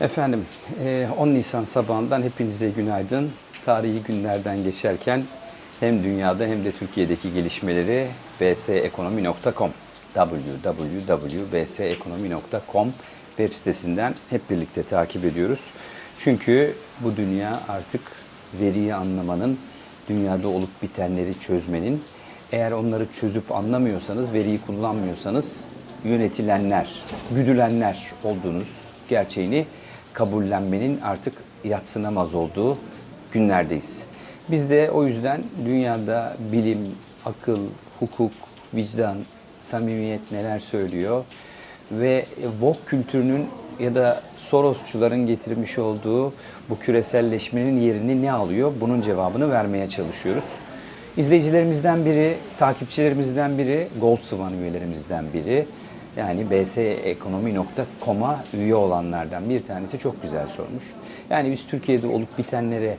Efendim, e, 10 Nisan sabahından hepinize günaydın. Tarihi günlerden geçerken hem dünyada hem de Türkiye'deki gelişmeleri bsekonomi.com www.bsekonomi.com web sitesinden hep birlikte takip ediyoruz. Çünkü bu dünya artık veriyi anlamanın, dünyada olup bitenleri çözmenin, eğer onları çözüp anlamıyorsanız, veriyi kullanmıyorsanız yönetilenler, güdülenler olduğunuz gerçeğini kabullenmenin artık yatsınamaz olduğu günlerdeyiz. Biz de o yüzden dünyada bilim, akıl, hukuk, vicdan, samimiyet neler söylüyor ve Vogue kültürünün ya da Sorosçuların getirmiş olduğu bu küreselleşmenin yerini ne alıyor? Bunun cevabını vermeye çalışıyoruz. İzleyicilerimizden biri, takipçilerimizden biri, Gold Swan üyelerimizden biri. Yani bsekonomi.com'a üye olanlardan bir tanesi çok güzel sormuş. Yani biz Türkiye'de olup bitenlere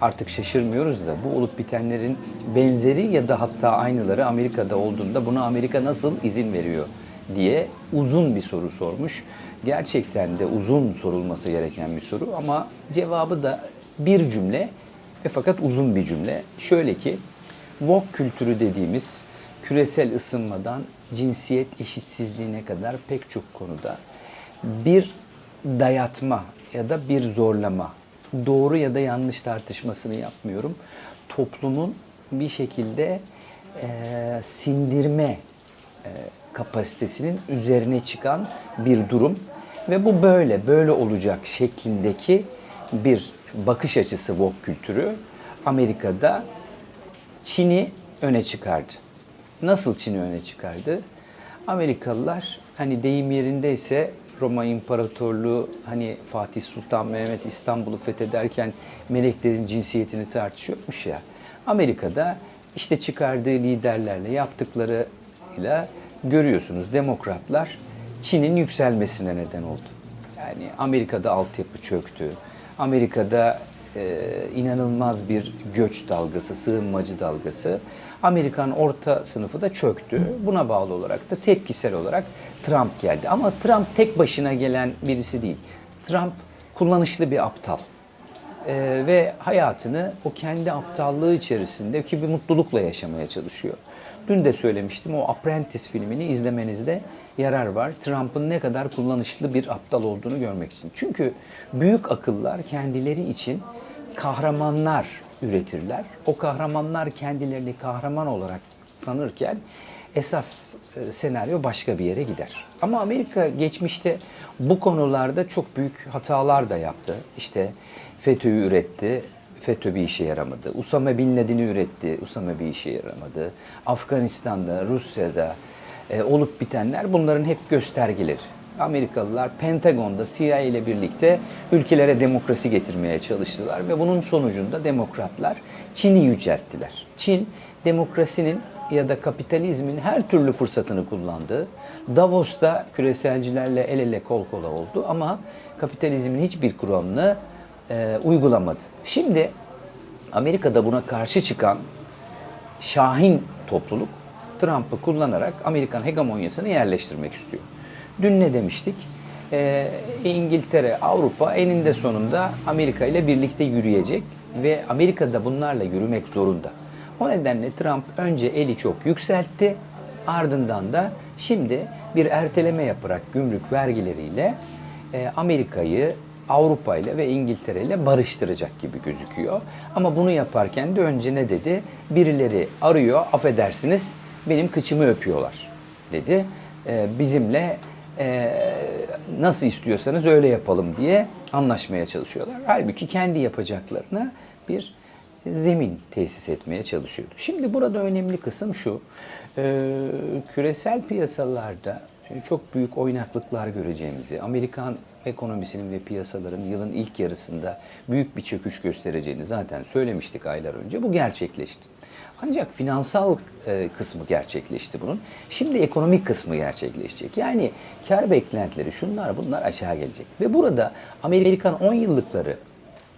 artık şaşırmıyoruz da bu olup bitenlerin benzeri ya da hatta aynıları Amerika'da olduğunda buna Amerika nasıl izin veriyor diye uzun bir soru sormuş. Gerçekten de uzun sorulması gereken bir soru ama cevabı da bir cümle ve fakat uzun bir cümle. Şöyle ki Vogue kültürü dediğimiz küresel ısınmadan cinsiyet eşitsizliğine kadar pek çok konuda bir dayatma ya da bir zorlama, doğru ya da yanlış tartışmasını yapmıyorum. Toplumun bir şekilde e, sindirme e, kapasitesinin üzerine çıkan bir durum ve bu böyle, böyle olacak şeklindeki bir bakış açısı Vogue kültürü Amerika'da Çin'i öne çıkardı. Nasıl Çin'i öne çıkardı? Amerikalılar hani deyim yerindeyse Roma İmparatorluğu hani Fatih Sultan Mehmet İstanbul'u fethederken meleklerin cinsiyetini tartışıyormuş ya. Amerika'da işte çıkardığı liderlerle yaptıklarıyla görüyorsunuz demokratlar Çin'in yükselmesine neden oldu. Yani Amerika'da altyapı çöktü. Amerika'da e, inanılmaz bir göç dalgası, sığınmacı dalgası. Amerikan orta sınıfı da çöktü. Buna bağlı olarak da tepkisel olarak Trump geldi. Ama Trump tek başına gelen birisi değil. Trump kullanışlı bir aptal. Ee, ve hayatını o kendi aptallığı içerisinde ki bir mutlulukla yaşamaya çalışıyor. Dün de söylemiştim o Apprentice filmini izlemenizde yarar var. Trump'ın ne kadar kullanışlı bir aptal olduğunu görmek için. Çünkü büyük akıllar kendileri için kahramanlar üretirler. O kahramanlar kendilerini kahraman olarak sanırken esas e, senaryo başka bir yere gider. Ama Amerika geçmişte bu konularda çok büyük hatalar da yaptı. İşte FETÖ'yü üretti, FETÖ bir işe yaramadı. Usame Bin Laden'i üretti, Usame bir işe yaramadı. Afganistan'da, Rusya'da e, olup bitenler bunların hep göstergeleri. Amerikalılar Pentagon'da CIA ile birlikte ülkelere demokrasi getirmeye çalıştılar ve bunun sonucunda demokratlar Çin'i yücelttiler. Çin demokrasinin ya da kapitalizmin her türlü fırsatını kullandı. Davos'ta küreselcilerle el ele kol kola oldu ama kapitalizmin hiçbir kuralını e, uygulamadı. Şimdi Amerika'da buna karşı çıkan şahin topluluk Trump'ı kullanarak Amerikan hegemonyasını yerleştirmek istiyor. Dün ne demiştik? Ee, İngiltere, Avrupa eninde sonunda Amerika ile birlikte yürüyecek ve Amerika da bunlarla yürümek zorunda. O nedenle Trump önce eli çok yükseltti, ardından da şimdi bir erteleme yaparak gümrük vergileriyle e, Amerika'yı Avrupa ile ve İngiltere ile barıştıracak gibi gözüküyor. Ama bunu yaparken de önce ne dedi? Birileri arıyor, affedersiniz benim kıçımı öpüyorlar dedi. E, bizimle e, nasıl istiyorsanız öyle yapalım diye anlaşmaya çalışıyorlar. Halbuki kendi yapacaklarına bir zemin tesis etmeye çalışıyordu. Şimdi burada önemli kısım şu. E, küresel piyasalarda çok büyük oynaklıklar göreceğimizi, Amerikan ekonomisinin ve piyasaların yılın ilk yarısında büyük bir çöküş göstereceğini zaten söylemiştik aylar önce. Bu gerçekleşti. Ancak finansal e, kısmı gerçekleşti bunun. Şimdi ekonomik kısmı gerçekleşecek. Yani kar beklentileri şunlar bunlar aşağı gelecek. Ve burada Amerikan 10 yıllıkları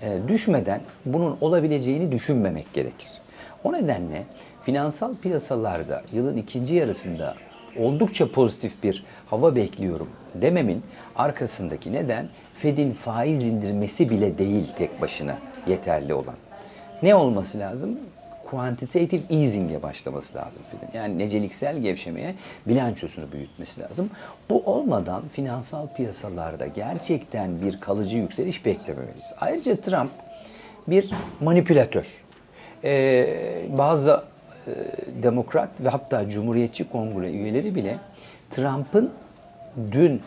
e, düşmeden bunun olabileceğini düşünmemek gerekir. O nedenle finansal piyasalarda yılın ikinci yarısında oldukça pozitif bir hava bekliyorum dememin arkasındaki neden Fed'in faiz indirmesi bile değil tek başına yeterli olan. Ne olması lazım? Quantitative easing'e başlaması lazım Fed'in. Yani neceliksel gevşemeye bilançosunu büyütmesi lazım. Bu olmadan finansal piyasalarda gerçekten bir kalıcı yükseliş beklememeliyiz. Ayrıca Trump bir manipülatör. Ee, bazı demokrat ve hatta cumhuriyetçi kongre üyeleri bile Trump'ın dün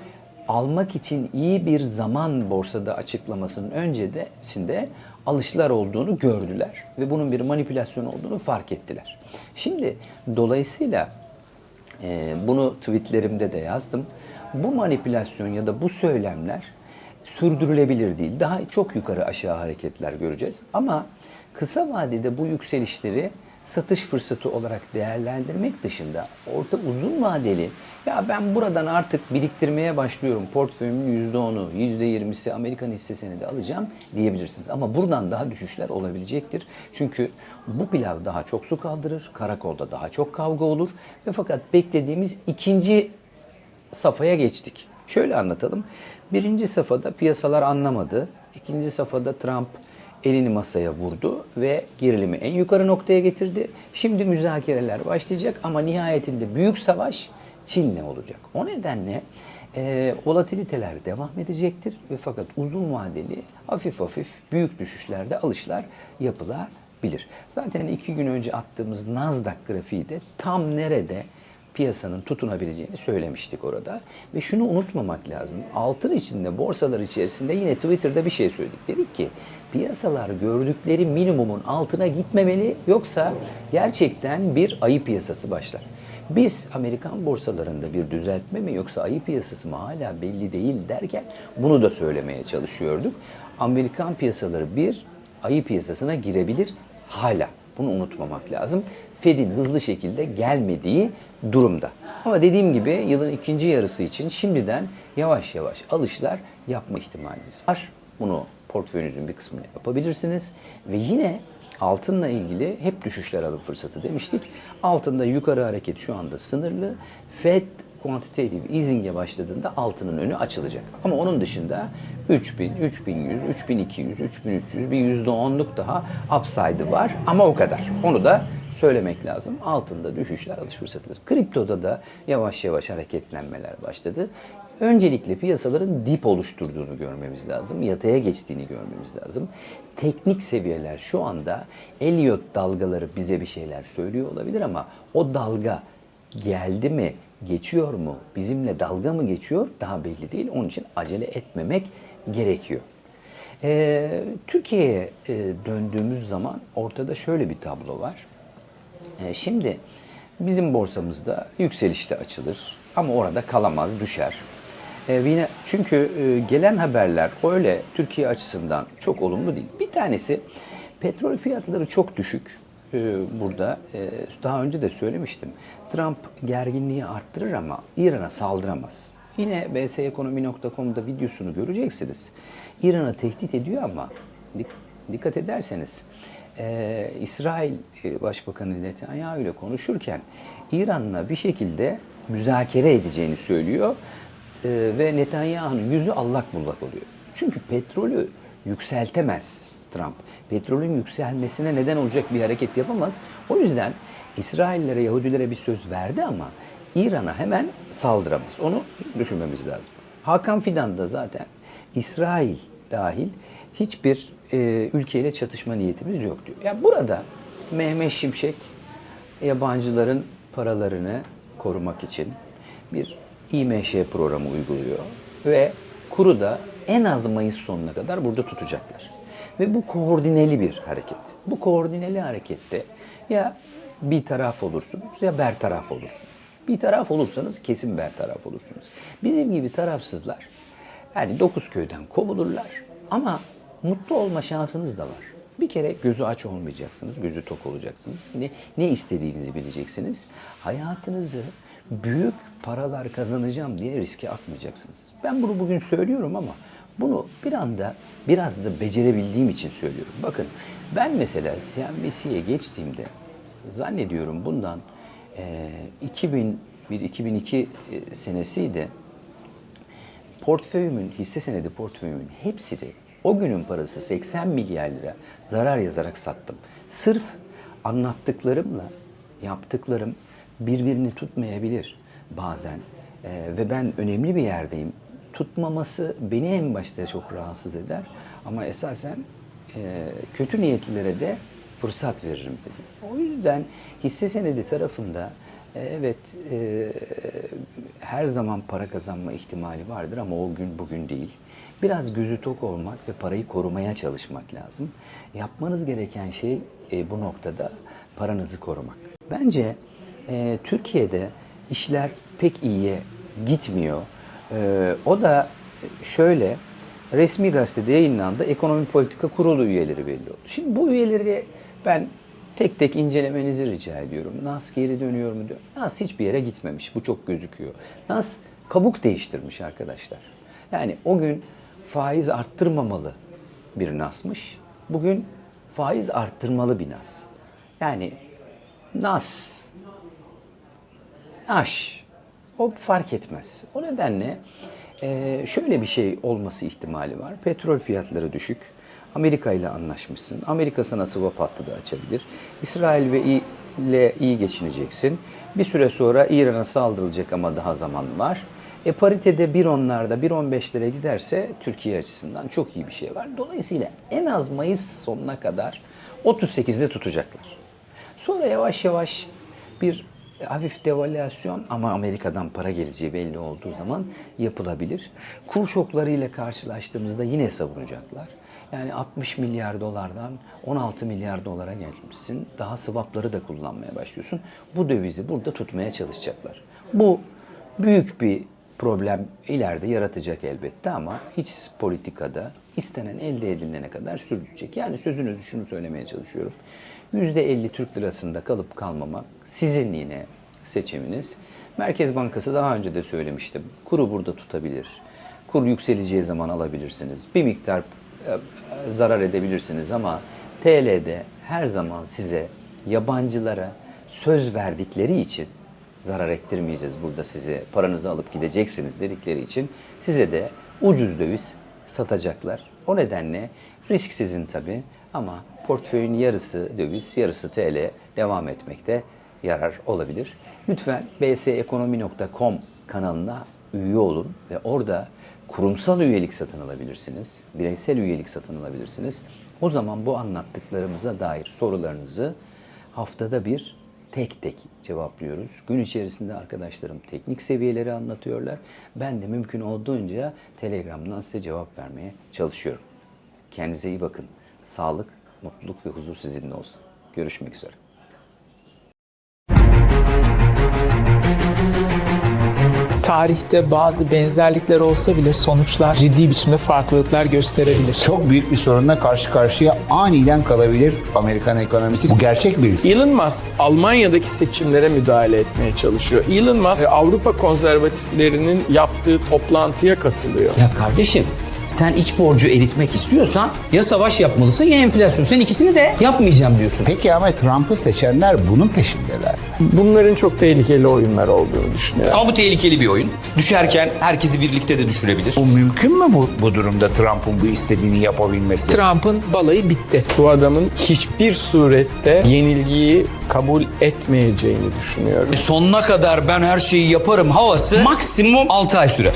almak için iyi bir zaman borsada açıklamasının öncesinde alışlar olduğunu gördüler ve bunun bir manipülasyon olduğunu fark ettiler. Şimdi dolayısıyla e, bunu tweetlerimde de yazdım. Bu manipülasyon ya da bu söylemler sürdürülebilir değil. Daha çok yukarı aşağı hareketler göreceğiz. Ama kısa vadede bu yükselişleri satış fırsatı olarak değerlendirmek dışında orta uzun vadeli ya ben buradan artık biriktirmeye başlıyorum. Portföyümün %10'u, %20'si Amerikan hissesini de alacağım diyebilirsiniz. Ama buradan daha düşüşler olabilecektir. Çünkü bu pilav daha çok su kaldırır. Karakolda daha çok kavga olur. Ve fakat beklediğimiz ikinci safhaya geçtik. Şöyle anlatalım. Birinci safhada piyasalar anlamadı. İkinci safhada Trump elini masaya vurdu ve gerilimi en yukarı noktaya getirdi. Şimdi müzakereler başlayacak ama nihayetinde büyük savaş Çin'le olacak. O nedenle e, volatiliteler devam edecektir ve fakat uzun vadeli hafif hafif büyük düşüşlerde alışlar yapılabilir. Zaten iki gün önce attığımız Nasdaq grafiği de tam nerede piyasanın tutunabileceğini söylemiştik orada. Ve şunu unutmamak lazım. Altın içinde, borsalar içerisinde yine Twitter'da bir şey söyledik. Dedik ki piyasalar gördükleri minimumun altına gitmemeli yoksa gerçekten bir ayı piyasası başlar. Biz Amerikan borsalarında bir düzeltme mi yoksa ayı piyasası mı hala belli değil derken bunu da söylemeye çalışıyorduk. Amerikan piyasaları bir ayı piyasasına girebilir hala. Bunu unutmamak lazım. Fed'in hızlı şekilde gelmediği durumda. Ama dediğim gibi yılın ikinci yarısı için şimdiden yavaş yavaş alışlar yapma ihtimaliniz var. Bunu portföyünüzün bir kısmını yapabilirsiniz. Ve yine altınla ilgili hep düşüşler alım fırsatı demiştik. Altında yukarı hareket şu anda sınırlı. Fed quantitative easing'e başladığında altının önü açılacak. Ama onun dışında 3000, 3100, 3200, 3300 bir %10'luk daha upside'ı var ama o kadar. Onu da söylemek lazım. Altında düşüşler alış fırsatıdır. Kriptoda da yavaş yavaş hareketlenmeler başladı. Öncelikle piyasaların dip oluşturduğunu görmemiz lazım. Yataya geçtiğini görmemiz lazım. Teknik seviyeler şu anda Elliot dalgaları bize bir şeyler söylüyor olabilir ama o dalga geldi mi, geçiyor mu, bizimle dalga mı geçiyor daha belli değil. Onun için acele etmemek gerekiyor. Ee, Türkiye'ye e, döndüğümüz zaman ortada şöyle bir tablo var. Ee, şimdi bizim borsamızda yükselişte açılır ama orada kalamaz, düşer. Ee, yine çünkü e, gelen haberler öyle Türkiye açısından çok olumlu değil. Bir tanesi petrol fiyatları çok düşük e, burada. E, daha önce de söylemiştim. Trump gerginliği arttırır ama İran'a saldıramaz. Yine bsekonomi.com'da videosunu göreceksiniz. İran'ı tehdit ediyor ama dik- dikkat ederseniz e, İsrail e, Başbakanı Netanyahu ile konuşurken İran'la bir şekilde müzakere edeceğini söylüyor ve Netanyahu'nun yüzü allak bullak oluyor. Çünkü petrolü yükseltemez Trump. Petrolün yükselmesine neden olacak bir hareket yapamaz. O yüzden İsraillere, Yahudilere bir söz verdi ama İran'a hemen saldıramaz. Onu düşünmemiz lazım. Hakan Fidan da zaten İsrail dahil hiçbir e, ülkeyle çatışma niyetimiz yok diyor. Yani burada Mehmet Şimşek yabancıların paralarını korumak için bir İMŞ programı uyguluyor ve kuru da en az Mayıs sonuna kadar burada tutacaklar. Ve bu koordineli bir hareket. Bu koordineli harekette ya bir taraf olursunuz ya bertaraf olursunuz. Bir taraf olursanız kesin bertaraf olursunuz. Bizim gibi tarafsızlar yani dokuz köyden kovulurlar ama mutlu olma şansınız da var. Bir kere gözü aç olmayacaksınız, gözü tok olacaksınız. Ne, ne istediğinizi bileceksiniz. Hayatınızı büyük paralar kazanacağım diye riske atmayacaksınız. Ben bunu bugün söylüyorum ama bunu bir anda biraz da becerebildiğim için söylüyorum. Bakın ben mesela CNBC'ye geçtiğimde zannediyorum bundan e, bir 2002 e, senesiydi. Portföyümün, hisse senedi portföyümün hepsini o günün parası 80 milyar lira zarar yazarak sattım. Sırf anlattıklarımla yaptıklarım birbirini tutmayabilir bazen. Ee, ve ben önemli bir yerdeyim. Tutmaması beni en başta çok rahatsız eder. Ama esasen e, kötü niyetlilere de fırsat veririm dedim. O yüzden hisse senedi tarafında e, evet e, her zaman para kazanma ihtimali vardır ama o gün bugün değil. Biraz gözü tok olmak ve parayı korumaya çalışmak lazım. Yapmanız gereken şey e, bu noktada paranızı korumak. Bence e, Türkiye'de işler pek iyiye gitmiyor. E, o da şöyle resmi gazetede yayınlandı. Ekonomi Politika Kurulu üyeleri belli oldu. Şimdi bu üyeleri ben tek tek incelemenizi rica ediyorum. NAS geri dönüyor mu diyor. NAS hiçbir yere gitmemiş. Bu çok gözüküyor. NAS kabuk değiştirmiş arkadaşlar. Yani o gün faiz arttırmamalı bir NAS'mış. Bugün faiz arttırmalı bir NAS. Yani NAS aş. O fark etmez. O nedenle e, şöyle bir şey olması ihtimali var. Petrol fiyatları düşük. Amerika ile anlaşmışsın. Amerika sana swap hattı da açabilir. İsrail ve İ- ile iyi geçineceksin. Bir süre sonra İran'a saldırılacak ama daha zaman var. E paritede 1.10'larda 1.15'lere giderse Türkiye açısından çok iyi bir şey var. Dolayısıyla en az Mayıs sonuna kadar 38'de tutacaklar. Sonra yavaş yavaş bir hafif devalüasyon ama Amerika'dan para geleceği belli olduğu zaman yapılabilir. Kur şoklarıyla karşılaştığımızda yine savunacaklar. Yani 60 milyar dolardan 16 milyar dolara gelmişsin. Daha swapları da kullanmaya başlıyorsun. Bu dövizi burada tutmaya çalışacaklar. Bu büyük bir problem ileride yaratacak elbette ama hiç politikada istenen elde edilene kadar sürdürecek. Yani sözünüzü şunu söylemeye çalışıyorum. %50 Türk lirasında kalıp kalmamak sizin yine seçiminiz. Merkez Bankası daha önce de söylemiştim. Kuru burada tutabilir. Kur yükseleceği zaman alabilirsiniz. Bir miktar e, zarar edebilirsiniz ama TL'de her zaman size yabancılara söz verdikleri için zarar ettirmeyeceğiz burada size paranızı alıp gideceksiniz dedikleri için size de ucuz döviz satacaklar. O nedenle risk sizin tabii ama portföyün yarısı döviz, yarısı TL devam etmekte yarar olabilir. Lütfen bsekonomi.com kanalına üye olun ve orada kurumsal üyelik satın alabilirsiniz. Bireysel üyelik satın alabilirsiniz. O zaman bu anlattıklarımıza dair sorularınızı haftada bir tek tek cevaplıyoruz. Gün içerisinde arkadaşlarım teknik seviyeleri anlatıyorlar. Ben de mümkün olduğunca Telegram'dan size cevap vermeye çalışıyorum. Kendinize iyi bakın. Sağlık, mutluluk ve huzur sizinle olsun. Görüşmek üzere. Tarihte bazı benzerlikler olsa bile sonuçlar ciddi biçimde farklılıklar gösterebilir. Çok büyük bir sorunla karşı karşıya aniden kalabilir Amerikan ekonomisi. Bu gerçek bir risk. Elon Musk Almanya'daki seçimlere müdahale etmeye çalışıyor. Elon Musk e, Avrupa konservatiflerinin yaptığı toplantıya katılıyor. Ya kardeşim sen iç borcu eritmek istiyorsan ya savaş yapmalısın ya enflasyon. Sen ikisini de yapmayacağım diyorsun. Peki ama Trump'ı seçenler bunun peşindeler. Bunların çok tehlikeli oyunlar olduğunu düşünüyorum. Ama bu tehlikeli bir oyun. Düşerken herkesi birlikte de düşürebilir. Bu mümkün mü bu, bu durumda Trump'ın bu istediğini yapabilmesi? Trump'ın balayı bitti. Bu adamın hiçbir surette yenilgiyi kabul etmeyeceğini düşünüyorum. Sonuna kadar ben her şeyi yaparım havası maksimum 6 ay sürer.